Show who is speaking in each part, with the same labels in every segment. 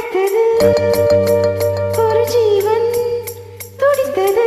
Speaker 1: அழைத்தது ஒரு ஜீவன் துடித்தது.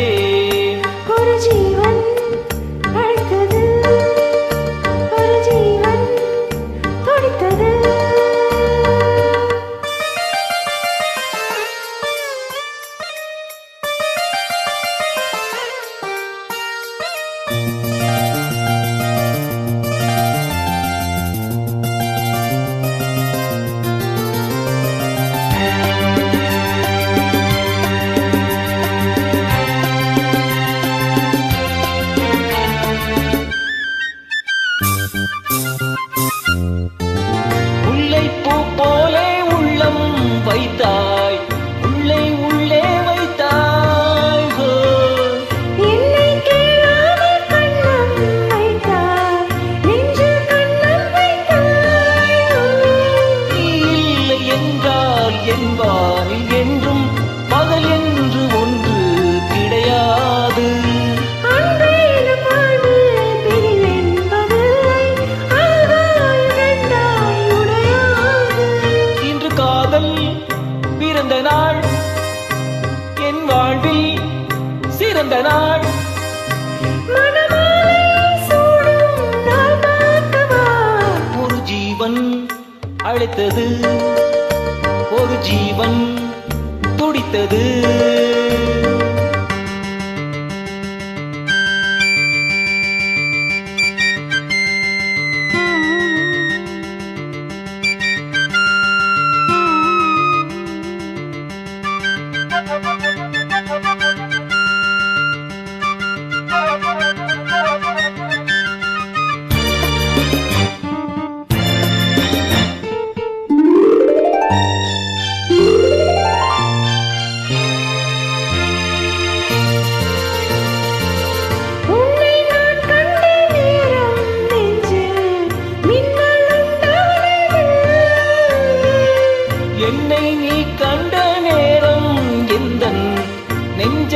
Speaker 2: நாள். ஒரு ஜீவன் அழைத்தது ஒரு ஜீவன் துடித்தது. Thank you.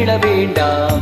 Speaker 2: விட வேண்டாம்.